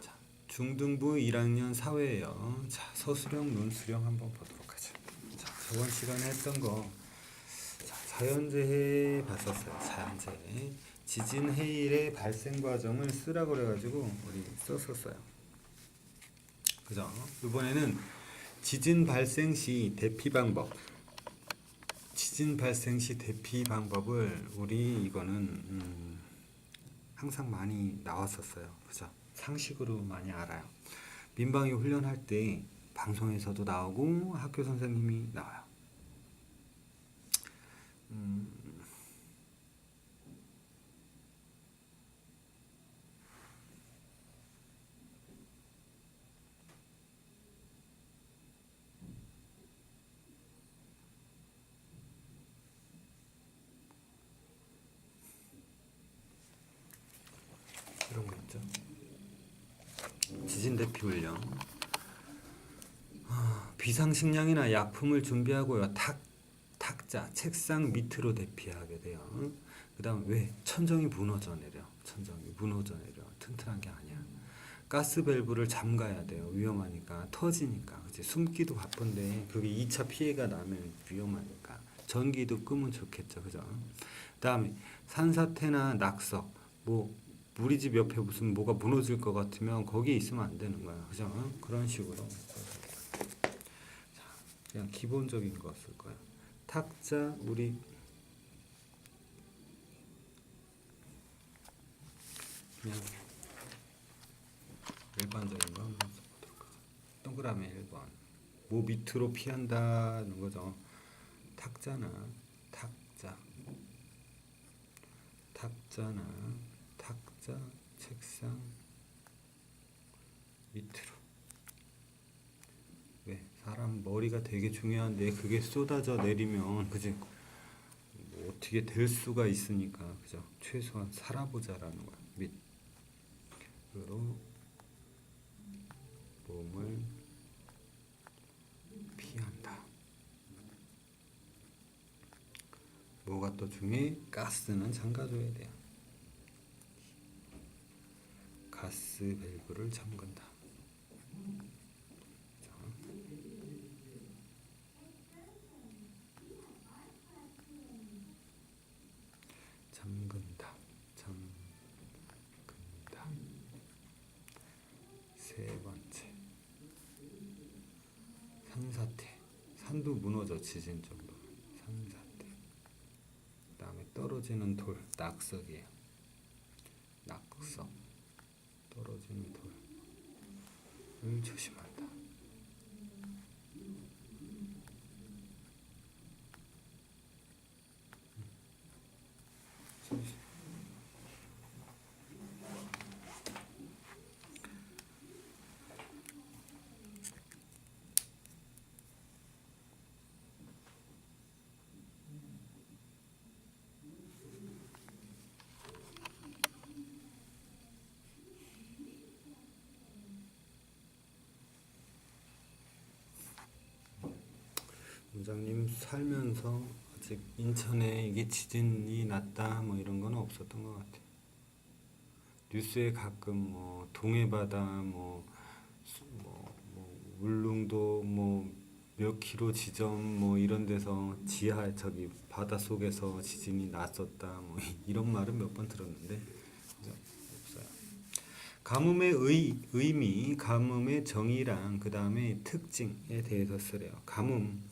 자, 중등부 1학년 사회예요. 자, 서술형, 논술형 한번 보도록 하죠. 자, 저번 시간에 했던 거 자, 자연재해 봤었어요. 자연재해. 지진 해일의 발생 과정을 쓰라고 그래가지고 우리 썼었어요. 그죠? 이번에는 지진 발생 시 대피 방법. 지진 발생 시 대피 방법을 우리 이거는 음, 항상 많이 나왔었어요. 그죠? 상식으로 많이 알아요. 민방위 훈련할 때 방송에서도 나오고 학교 선생님이 나와요. 음, 있죠. 지진 대피 훈련. 아, 비상식량이나 약품을 준비하고요. 탁 탁자 책상 밑으로 대피하게 돼요. 그 다음 왜 천정이 무너져 내려. 천정이 무너져 내려. 튼튼한 게 아니야. 가스 밸브를 잠가야 돼요. 위험하니까 터지니까. 그치? 숨기도 바쁜데 그게 2차 피해가 나면 위험하니까. 전기도 끄면 좋겠죠. 그죠? 그다음에 산사태나 낙석 뭐 우리 집 옆에 무슨 뭐가 무너질 것 같으면 거기에 있으면 안 되는 거야. 그죠? 그런 식으로. 자, 그냥 기본적인 거 쓸 거야. 탁자 우리 그냥 일반적인 거 한번 써보도록 하죠. 동그라미 1번. 뭐 밑으로 피한다는 거죠. 탁자나 탁자. 탁자나 탁자 책상 밑으로. 왜? 사람 머리가 되게 중요한데 그게 쏟아져 내리면 그지? 뭐 어떻게 될 수가 있으니까 그죠? 최소한 살아보자라는 거야 밑으로 몸을 피한다. 뭐가 또 중요해? 가스는 잠가줘야 돼요 가스 밸브를 잠근다. 자. 잠근다. 잠근다. 세 번째. 산사태. 산도 무너져 지진 정도. 산사태. 그다음에 떨어지는 돌, 낙석이에요. 낙석. 떨어지는 돌을 조심한다. 원장님 살면서 아직 인천에 이게 지진이 났다 뭐 이런 건 없었던 것 같아요. 뉴스에 가끔 뭐 동해바다 뭐, 수- 뭐, 뭐 울릉도 뭐 몇 킬로 지점 뭐 이런 데서 지하 저기 바다 속에서 지진이 났었다 뭐 이런 말은 몇 번 들었는데? 없어요. 가뭄의 의, 의미, 가뭄의 정의랑 그 다음에 특징에 대해서 쓰래요. 가뭄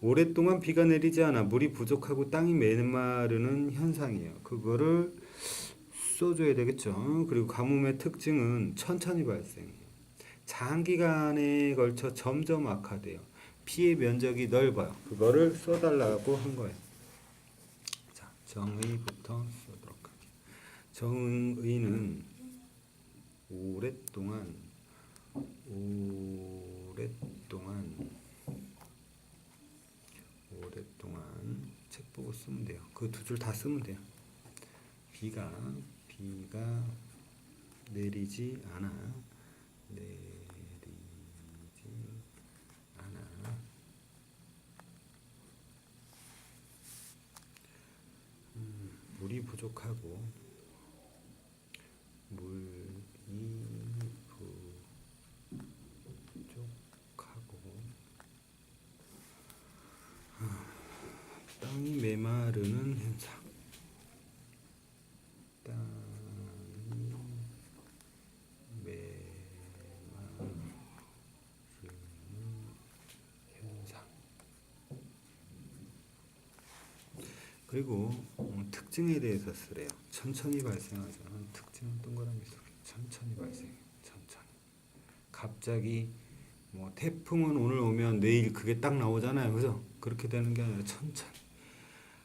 오랫동안 비가 내리지 않아 물이 부족하고 땅이 메마르는 현상이에요. 그거를 써줘야 되겠죠. 그리고 가뭄의 특징은 천천히 발생해요. 장기간에 걸쳐 점점 악화돼요. 피해 면적이 넓어요. 그거를 써달라고 한 거예요. 자, 정의부터 쓰도록 할게요. 정의는 오랫동안 오랫동안 오랫동안 책 보고 쓰면 돼요. 그 두 줄 다 쓰면 돼요. 비가 비가 내리지 않아 내리지 않아 음, 물이 부족하고 물이 부족하고 아, 땅이 메마르는 현상. 땅이 메마르는 현상. 그리고 음, 특징에 대해서 쓰래요. 천천히 발생하죠. 한 특징은 동그라미 속에 천천히 발생. 천천히. 갑자기 뭐 태풍은 오늘 오면 내일 그게 딱 나오잖아요. 그죠? 그렇게 되는 게 아니라 천천히.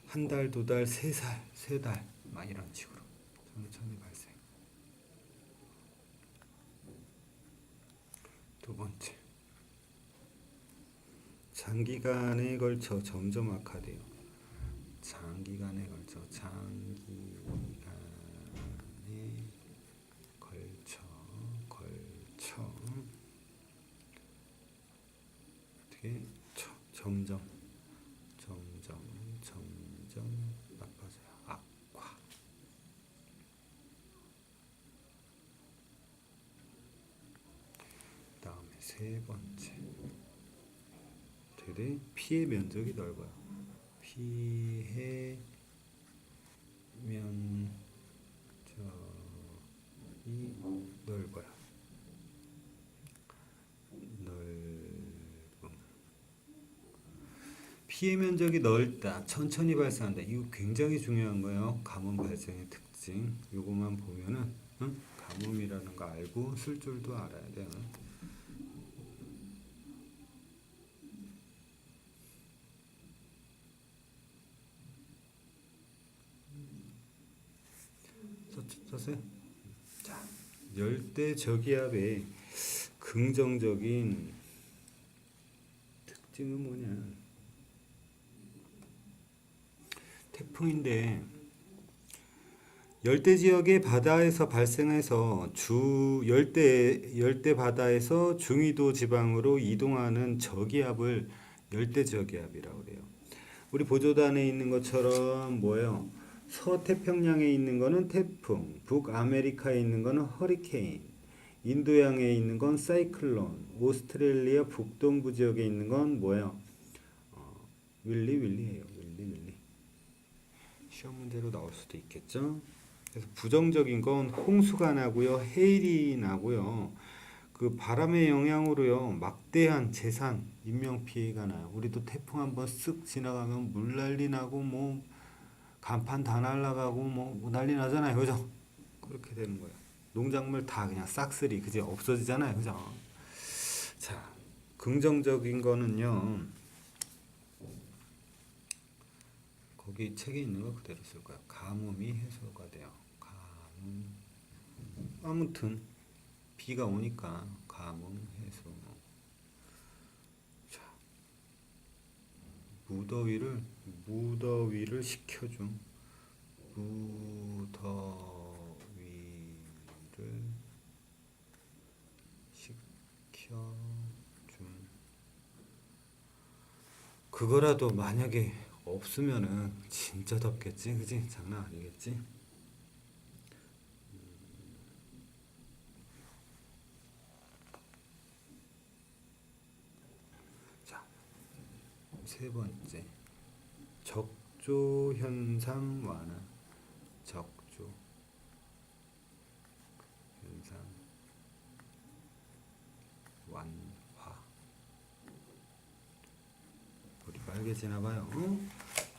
한 달, 두 달, 세 살, 세 달, 막 이런 식으로 천천히 발생. 두 번째. 장기간에 걸쳐 점점 악화돼요. 장기간에 걸쳐 장기간에 걸쳐 걸쳐 어떻게 쳐, 점점 점점 점점 나빠져요. 악화. 다음에 세 번째. 되게 피해 면적이 넓어요. 피해 면적이 넓어요. 넓음. 피해 면적이 넓다. 천천히 발생한다. 이거 굉장히 중요한 거예요. 가뭄 발생의 특징. 요거만 보면은 응? 가뭄이라는 거 알고 쓸 줄도 알아야 돼요. 썼- 썼어요? 자, 열대 저기압의 긍정적인 특징은 뭐냐? 태풍인데 열대 지역의 바다에서 발생해서 주 열대 열대 바다에서 중위도 지방으로 이동하는 저기압을 열대 저기압이라고 그래요. 우리 보조단에 있는 것처럼 뭐예요? 서태평양에 있는 거는 태풍, 북아메리카에 있는 거는 허리케인, 인도양에 있는 건 사이클론, 오스트레일리아 북동부 지역에 있는 건 뭐예요? 어, 윌리 윌리예요. 윌리 윌리. 시험 문제로 나올 수도 있겠죠. 그래서 부정적인 건 홍수가 나고요, 해일이 나고요. 그 바람의 영향으로요 막대한 재산 인명 피해가 나요. 우리도 태풍 한번 쓱 지나가면 물 난리 나고 뭐 간판 다 날라가고 뭐 난리 나잖아요, 그죠? 그렇게 되는 거예요. 농작물 다 그냥 싹쓸이 그제 없어지잖아요, 그죠? 자, 긍정적인 거는요. 거기 책에 있는 거 그대로 쓸 거예요. 가뭄이 해소가 돼요. 가뭄. 아무튼 비가 오니까 가뭄 해소. 자, 무더위를 무더위를 식혀준 무더위를 식혀준 그거라도 만약에 없으면은 진짜 덥겠지, 그지? 장난 아니겠지? 자, 세 번째 적조 현상 완화. 적조 현상 완화. 우리 빨개지나 봐요. 어?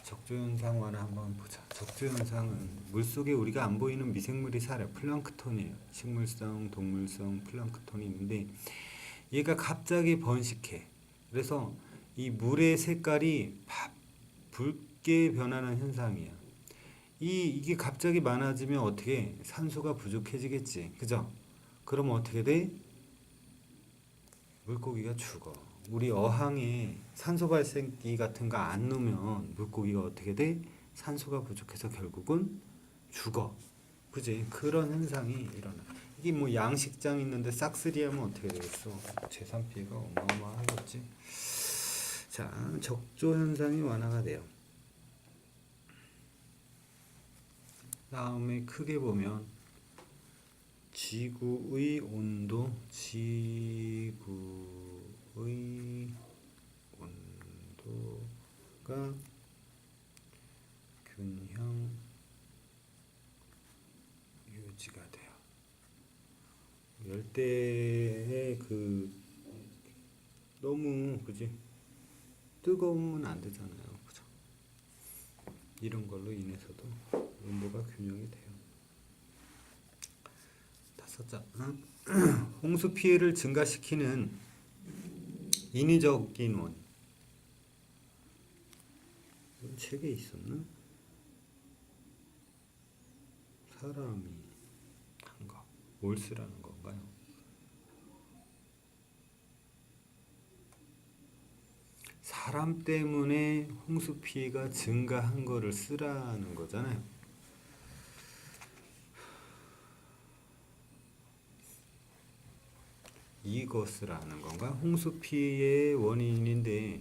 적조 현상 완화 한번 보자. 적조 현상은 물 속에 우리가 안 보이는 미생물이 살아요. 플랑크톤이에요. 식물성, 동물성 플랑크톤이 있는데 얘가 갑자기 번식해. 그래서 이 물의 색깔이 바- 붉게 변하는 현상이야. 이 이게 갑자기 많아지면 어떻게 산소가 부족해지겠지. 그죠? 그럼 어떻게 돼? 물고기가 죽어. 우리 어항에 산소 발생기 같은 거 안 넣으면 물고기가 어떻게 돼? 산소가 부족해서 결국은 죽어. 그지? 그런 현상이 일어나. 이게 뭐 양식장 있는데 싹쓸이 하면 어떻게 되겠어? 재산 피해가 어마어마하겠지. 자, 적조 현상이 완화가 돼요. 다음에 크게 보면 지구의 온도, 지구의 온도가 균형 유지가 돼요. 열대의 그 너무 그지 뜨거우면 안 되잖아요, 그죠? 이런 걸로 인해서도 온도가 균형이 돼요. 다섯째, 어? 홍수 피해를 증가시키는 인위적인 원. 이건 책에 있었나? 사람이 한 거. 뭘 쓰라는 건 사람 때문에 홍수 피해가 증가한 거를 쓰라는 거잖아요. 이것을 아는 건가? 홍수 피해의 원인인데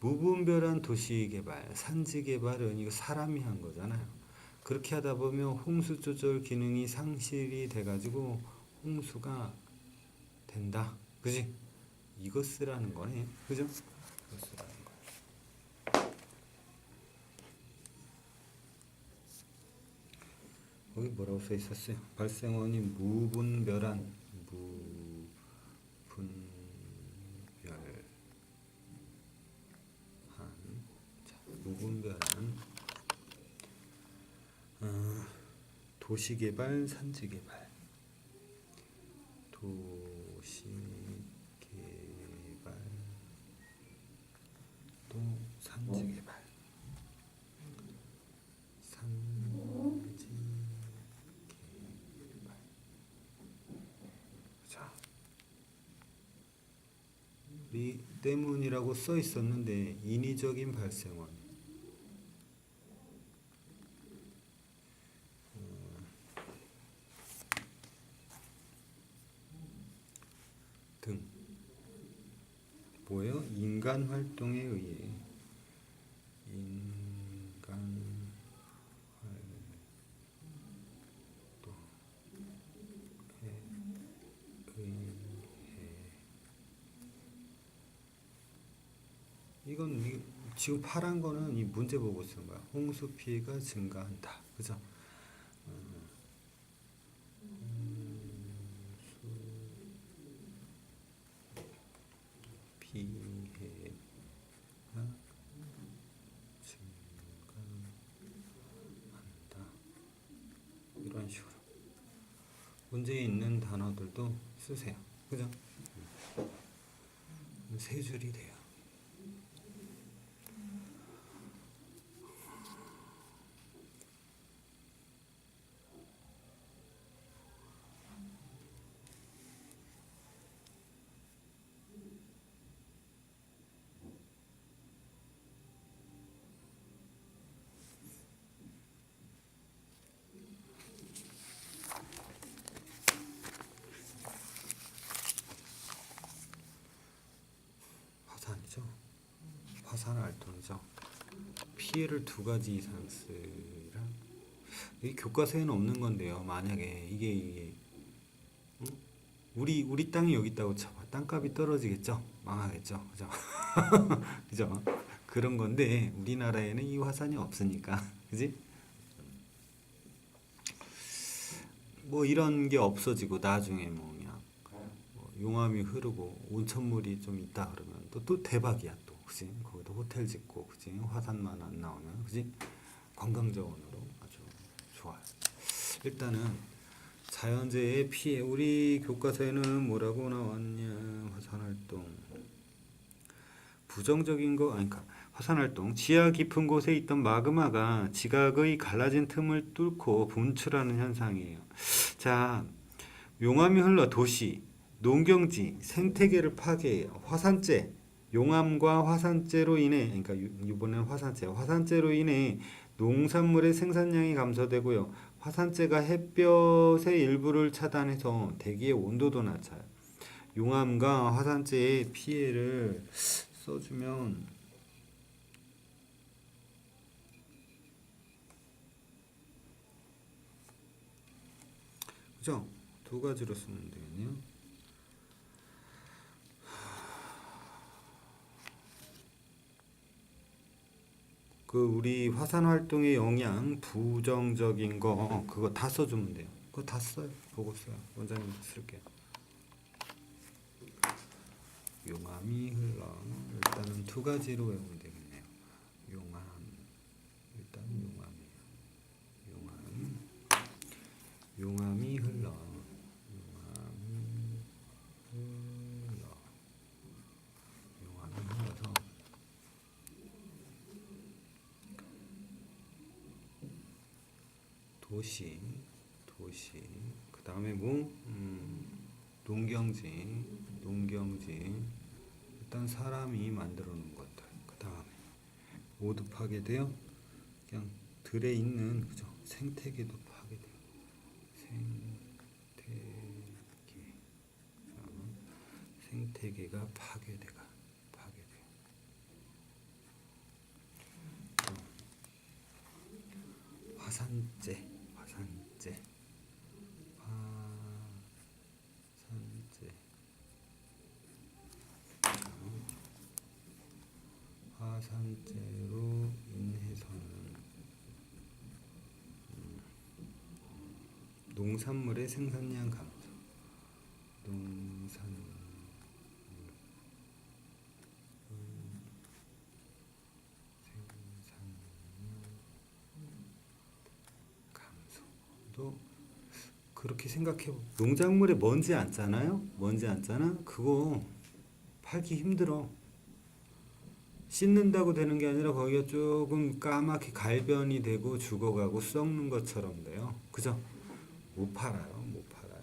무분별한 도시 개발, 산지 개발은 이거 사람이 한 거잖아요. 그렇게 하다 보면 홍수 조절 기능이 상실이 돼가지고 홍수가 된다. 그지? 이거 쓰라는 거네. 그죠? 이거 쓰라는 거. 거기 뭐라고 써 있었어요? 발생원이 무분별한 무분별한 자, 무분별한 어, 도시개발, 산지개발 도시개발 또 산지개발 산지개발 자 이 때문이라고 써 있었는데 인위적인 발생원 등. 뭐예요? 인간 활동에 의해 인간 활동에 의해 이건 이, 지금 파란 거는 이 문제 보고 쓴 거야. 홍수 피해가 증가한다. 그죠? 어, 홍수 피해가 증가한다. 이런 식으로 문제에 있는 단어들도 쓰세요. 그죠? 세 줄이 돼요. 화산이죠. 활동이죠. 피해를 두 가지 이상 쓰라. 이 교과서에는 없는 건데요. 만약에 이게? 우리 우리 땅이 여기 있다고 쳐봐. 땅값이 떨어지겠죠. 망하겠죠. 그죠? 그죠? 그런 건데 우리나라에는 이 화산이 없으니까, 그지? 뭐 이런 게 없어지고 나중에 뭐 그냥 뭐 용암이 흐르고 온천물이 좀 있다 그러면 또, 또 대박이야 또 그지? 거기다 호텔 짓고 그지? 화산만 안 나오면 그지? 관광 자원으로 아주 좋아요. 일단은 자연재해 피해. 우리 교과서에는 뭐라고 나왔냐? 화산 활동. 부정적인 거 아니 그러니까 화산 활동. 지하 깊은 곳에 있던 마그마가 지각의 갈라진 틈을 뚫고 분출하는 현상이에요. 자, 용암이 흘러 도시, 농경지, 생태계를 파괴해요. 화산재, 용암과 화산재로 인해, 그러니까 유- 이번엔 화산재, 화산재로 인해 농산물의 생산량이 감소되고요. 화산재가 햇볕의 일부를 차단해서 대기의 온도도 낮아요. 용암과 화산재의 피해를 써주면 그죠? 두 가지로 쓰면 되겠네요. 그 우리 화산 활동의 영향 부정적인 거 그거 다 써주면 돼요. 그거 다 써요. 보고 써요. 원장님 쓸게요. 용암이 흘러 일단은 두 가지로 외우면 되겠네요. 용암 일단 용암이에요. 용암 용암이 흘러 용암이 흘러 용암이 흘러서 도시 도시. 그 다음에 뭐 음, 농경지 농경지. 일단 사람이 만들어 놓은 것들. 그 다음에 모두 파괴돼요 그냥 들에 있는 그죠? 생태계도 파괴돼요 생태계. 자, 생태계가 파괴돼가 파괴돼요 또 화산재. 화 산재. 화산재. 화산재로 인해서는 음, 농산물의 생산량 감소 생각해 보 농작물에 먼지 앉잖아요? 먼지 앉잖아 그거 팔기 힘들어. 씻는다고 되는 게 아니라 거기가 조금 까맣게 갈변이 되고 죽어가고 썩는 것처럼 돼요. 그죠? 못 팔아요 못 팔아요.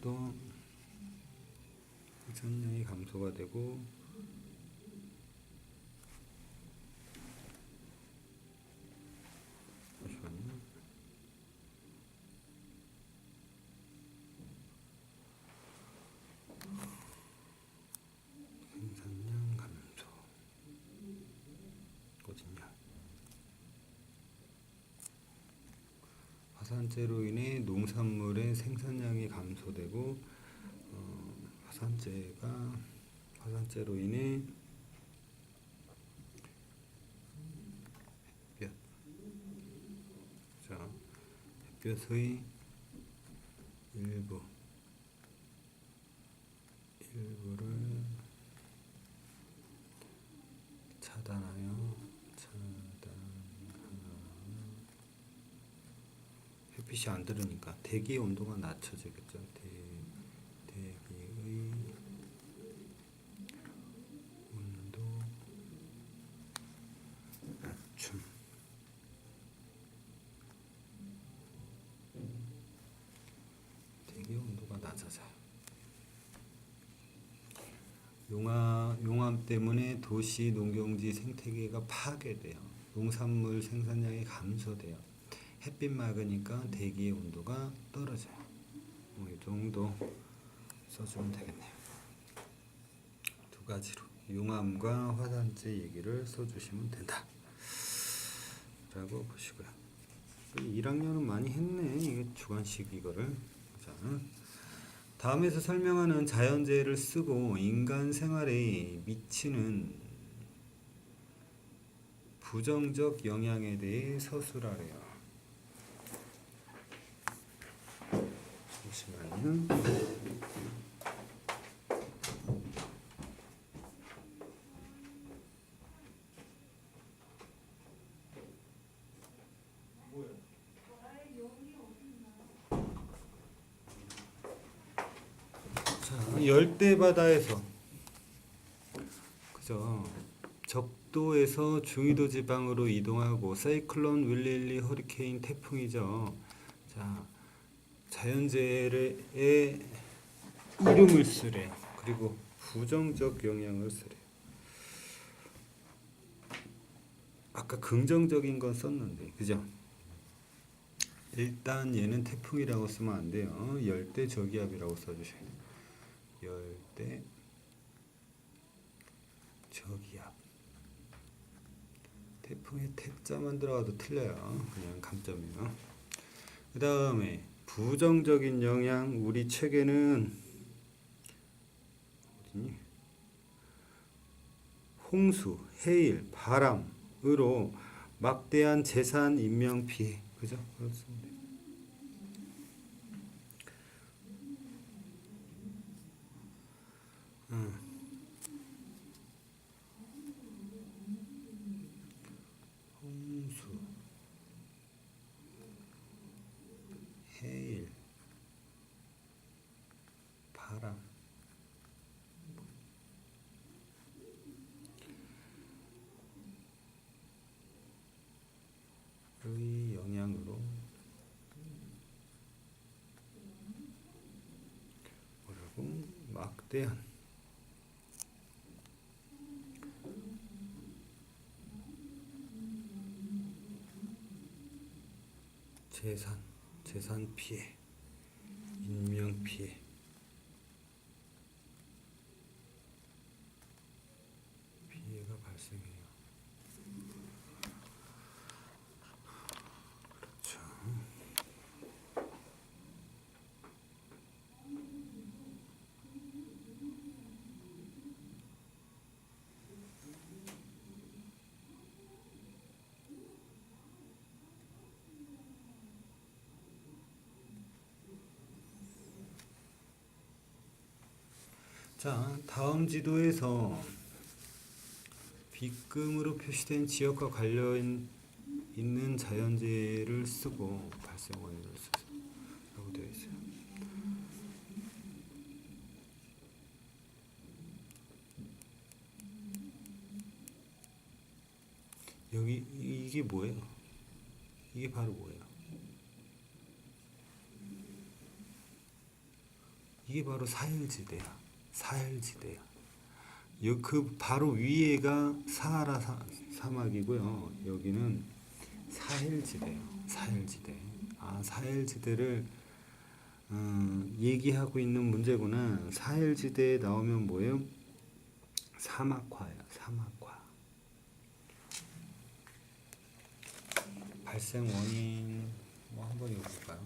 또 생산량이 감소가 되고 잠시만요. 생산량 감소 어딨냐 화산재로 인해 농산물의 생산량이 감소되고 어, 화산재가 화산재로 인해 햇볕. 자 햇볕의 일부. 일부를 차단하여 차단하여 햇빛이 안 들으니까 대기의 온도가 낮춰지겠죠. 대, 대기의 온도 낮춤. 대기 온도가 낮아져요. 용암, 용암 때문에 도시 농경지 생태계가 파괴돼요. 농산물 생산량이 감소돼요. 햇빛 막으니까 대기의 온도가 떨어져요. 뭐 이 정도 써주면 되겠네요. 두 가지로 용암과 화산재 얘기를 써주시면 된다. 라고 보시고요. 1학년은 많이 했네. 이게 주관식 이거를. 자, 다음에서 설명하는 자연재해를 쓰고 인간 생활에 미치는 부정적 영향에 대해 서술하래요. 잠시만요. 자, 열대 바다에서 그죠? 적도에서 중위도 지방으로 이동하고 사이클론 윌릴리 허리케인 태풍이죠. 자, 자연재해의 이름을 쓰래. 그리고 부정적 영향을 쓰래. 아까 긍정적인 건 썼는데, 그죠? 일단 얘는 태풍이라고 쓰면 안 돼요. 열대 저기압이라고 써주셔야 돼요. 열대 저기압. 태풍에 태자만 들어가도 틀려요. 그냥 감점이요. 그 다음에 부정적인 영향 우리 책에는? 홍수, 해일, 바람으로 막대한 재산 인명 피해 그죠? 그렇습니다. 음. 홍수, 해일, 바람. 의 영향으로 뭐라고 막 대한 재산 재산 피해 인명 피해 피해가 발생해요. 그렇죠. 자, 다음 지도에서 빗금으로 표시된 지역과 관련 있는 자연재해를 쓰고 발생 원인을 쓰라고 되어 있어요. 여기 이- 이게 뭐예요? 이게 바로 뭐예요? 이게 바로 사헬지대야. 사헬지대야. 여, 그 바로 위에가 사하라 사, 사막이고요. 여기는 사헬지대요. 사헬지대. 아, 사헬지대를 음, 얘기하고 있는 문제구나. 사헬지대에 나오면 뭐예요? 사막화야. 사막화. 발생 원인 뭐 한번 읽어볼까요?